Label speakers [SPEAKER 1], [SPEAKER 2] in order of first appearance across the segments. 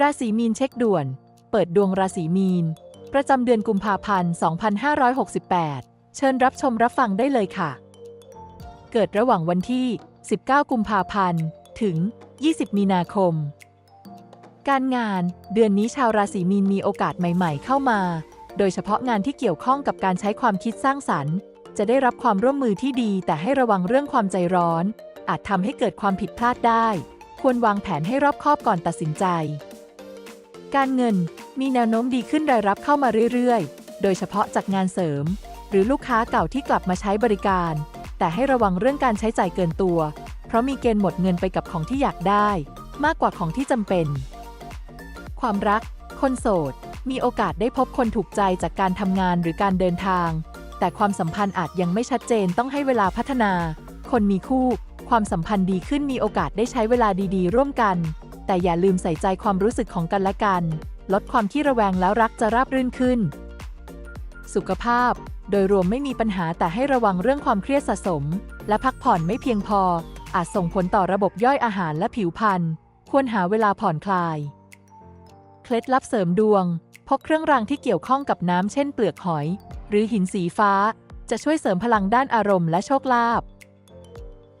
[SPEAKER 1] ราศีมีนเช็คด่วน เปิดดวงราศีมีน ประจำเดือนกุมภาพันธ์ 2568 เชิญรับชมรับฟังได้เลยค่ะ เกิดระหว่างวันที่ 19 กุมภาพันธ์ ถึง 20 มีนาคม การงาน เดือนนี้ชาวราศีมีนมีโอกาสใหม่ ๆ เข้ามา โดยเฉพาะงานที่เกี่ยวข้องกับการใช้ความคิดสร้างสรรค์ จะได้รับความร่วมมือที่ดี แต่ให้ระวังเรื่องความใจร้อน อาจทำให้เกิดความผิดพลาดได้ควรวางแผนให้รอบคอบก่อนตัดสินใจ การเงินมีแนวโน้มดีขึ้นรายรับเข้ามาเรื่อยๆ โดยเฉพาะจากงานเสริม หรือลูกค้าเก่าที่กลับมาใช้บริการ แต่ให้ระวังเรื่องการใช้จ่ายเกินตัว เพราะมีเกณฑ์หมดเงินไปกับของที่อยากได้ มากกว่าของที่จำเป็น ความรัก คนโสด มีโอกาสได้พบคนถูกใจจากการทำงานหรือการเดินทาง แต่ความสัมพันธ์อาจยังไม่ชัดเจนต้องให้เวลาพัฒนา คนมีคู่ ความสัมพันธ์ดีขึ้นมีโอกาสได้ใช้เวลาดีๆ ร่วมกัน แต่อย่าลืมใส่ใจความรู้สึกของกันและกัน ลดความที่ระแวงแล้วรักจะราบรื่นขึ้น สุขภาพ โดยรวมไม่มีปัญหาแต่ให้ระวังเรื่องความเครียดสะสม และพักผ่อนไม่เพียงพอ อาจส่งผลต่อระบบย่อยอาหารและผิวพรรณควรหาเวลาผ่อนคลาย เคล็ดลับเสริมดวง พกเครื่องรางที่เกี่ยวข้องกับน้ำเช่นเปลือกหอย หรือหินสีฟ้า จะช่วยเสริมพลังด้านอารมณ์และโชคลาภ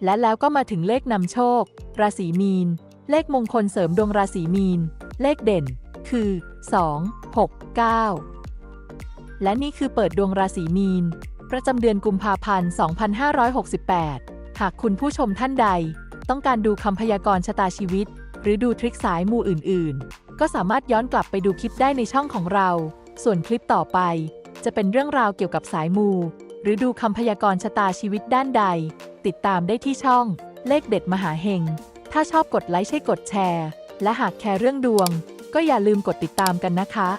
[SPEAKER 1] และแล้วก็มาถึงเลขนำโชค ราศีมีน เลขมงคลเสริมดวงราศีมีน เลขเด่น คือ 2 6 9 และนี่คือเปิดดวงราศีมีน ประจำเดือนกุมภาพันธ์ 2568 หากคุณผู้ชมท่านใด ต้องการดูคำพยากรณ์ชะตาชีวิต หรือดูทริคสายมูอื่น ๆ ก็สามารถย้อนกลับไปดูคลิปได้ในช่องของเรา ส่วนคลิปต่อไป จะเป็นเรื่องราวเกี่ยวกับสายมู หรือดูคำพยากรณ์ชะตาชีวิตด้านใด ติดตามได้ที่ช่อง เลขเด็ดมหาเฮง ถ้าชอบกดไลค์ใช่กดแชร์ และหากแคร์เรื่องดวง ก็อย่าลืมกดติดตามกันนะคะ